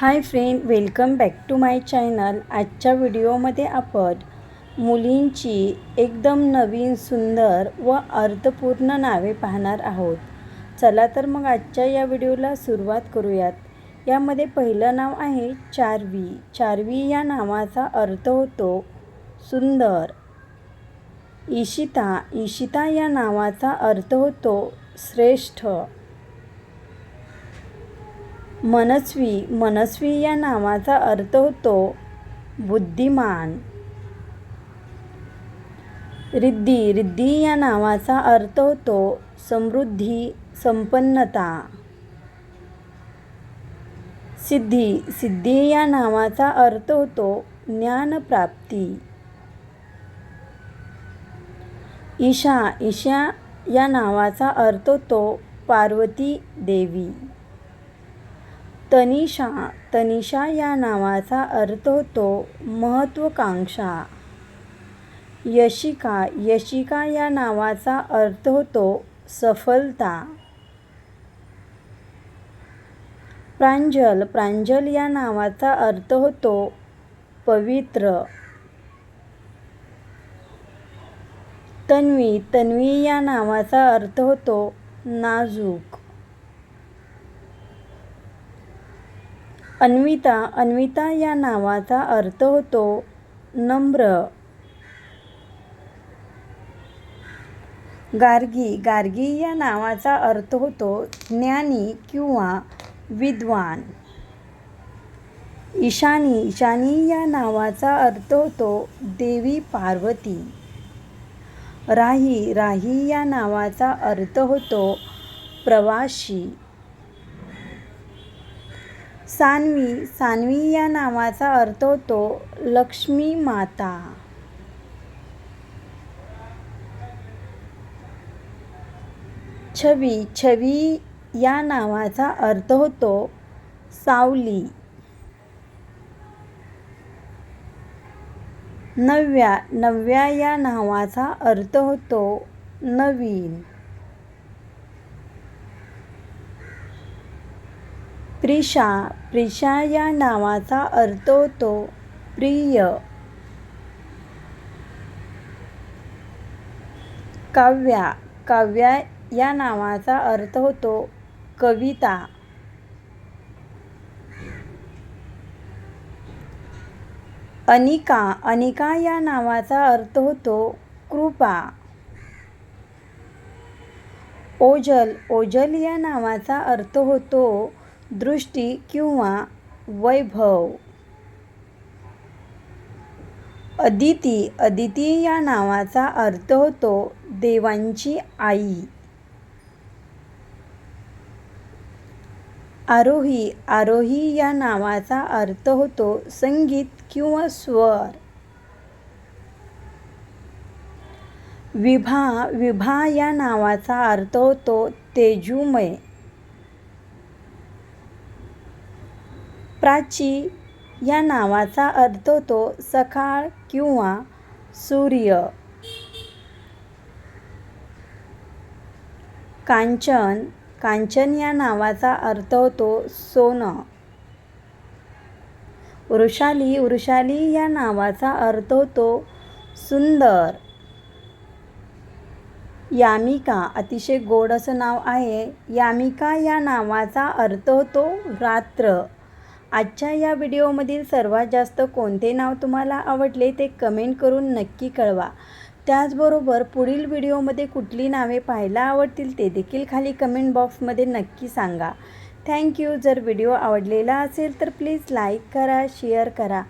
Hi friend welcome back to my channel. आजच्या व्हिडिओमध्ये आपण मुलींची एकदम नवीन सुंदर व अर्थपूर्ण नावे पाहणार आहोत. चला तर मग आजच्या या व्हिडिओला सुरुवात करूयात. यामध्ये पहिलं नाव आहे चारवी. चारवी या नावाचा अर्थ होतो सुंदर. इशिता. इशिता या नावाचा अर्थ होतो श्रेष्ठ. मनस्वी मनस्वी या नावाचा अर्थ होतो बुद्धिमान. रिद्धी रिद्धी या नावाचा अर्थ होतो समृद्धी संपन्नता. सिद्धी सिद्धी या नावाचा अर्थ होतो ज्ञानप्राप्ती. ईशा ईशा या नावाचा अर्थ होतो पार्वती देवी. तनिषा तनिषा या नावाचा अर्थ होतो महत्त्वाकांक्षा. यशिका यशिका या नावाचा अर्थ होतो सफलता. प्रांजल प्रांजल या नावाचा अर्थ होतो पवित्र. तन्वी तन्वी या नावाचा अर्थ होतो नाजूक. अन्विता अन्विता या नावाचा अर्थ होतो नम्र. गार्गी गार्गी या नावाचा अर्थ होतो ज्ञानी किंवा विद्वान. ईशानी ईशानी या नावाचा अर्थ होतो देवी पार्वती. राही राही या नावाचा अर्थ होतो प्रवाशी सान्वी सान्वी या नावाचा अर्थ होतो लक्ष्मी माता. छवी छवी या नावाचा अर्थ होतो सावली. नव्या नव्या या नावाचा अर्थ होतो नवीन. प्रिशा प्रिशा या नावाचा अर्थ होतो प्रिय. काव्या काव्या या नावाचा अर्थ होतो कविता. अनिका अनिका या नावाचा अर्थ होतो कृपा. ओजल ओजल या नावाचा अर्थ होतो दृष्टी किंवा वैभव. अदिती अदिती या नावाचा अर्थ होतो देवांची आई. आरोही आरोही या नावाचा अर्थ होतो संगीत किंवा स्वर. विभा विभा या नावाचा अर्थ होतो तेजुमय. प्राची या नावाचा अर्थ होतो सकाळ किंवा सूर्य. कांचन कांचन या नावाचा अर्थ होतो सोनं. वृषाली वृषाली या नावाचा अर्थ होतो सुंदर. यामिका अतिशय गोड असं नाव आहे. यामिका या नावाचा अर्थ होतो रात्र. आजच्या या व्हिडिओमधील सर्वात जास्त कोणते नाव तुम्हाला आवडले ते कमेंट करून नक्की कळवा. त्याचबरोबर पुढील व्हिडिओमध्ये कुठली नावे पाहायला आवडतील ते देखील खाली कमेंट बॉक्समध्ये नक्की सांगा. थँक्यू जर व्हिडिओ आवडलेला असेल तर प्लीज लाईक करा शेअर करा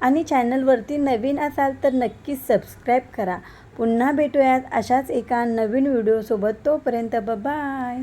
आणि चॅनलवरती नवीन असाल तर नक्कीच सबस्क्राईब करा. पुन्हा भेटूयात अशाच एका नवीन व्हिडिओसोबत. तोपर्यंत बाय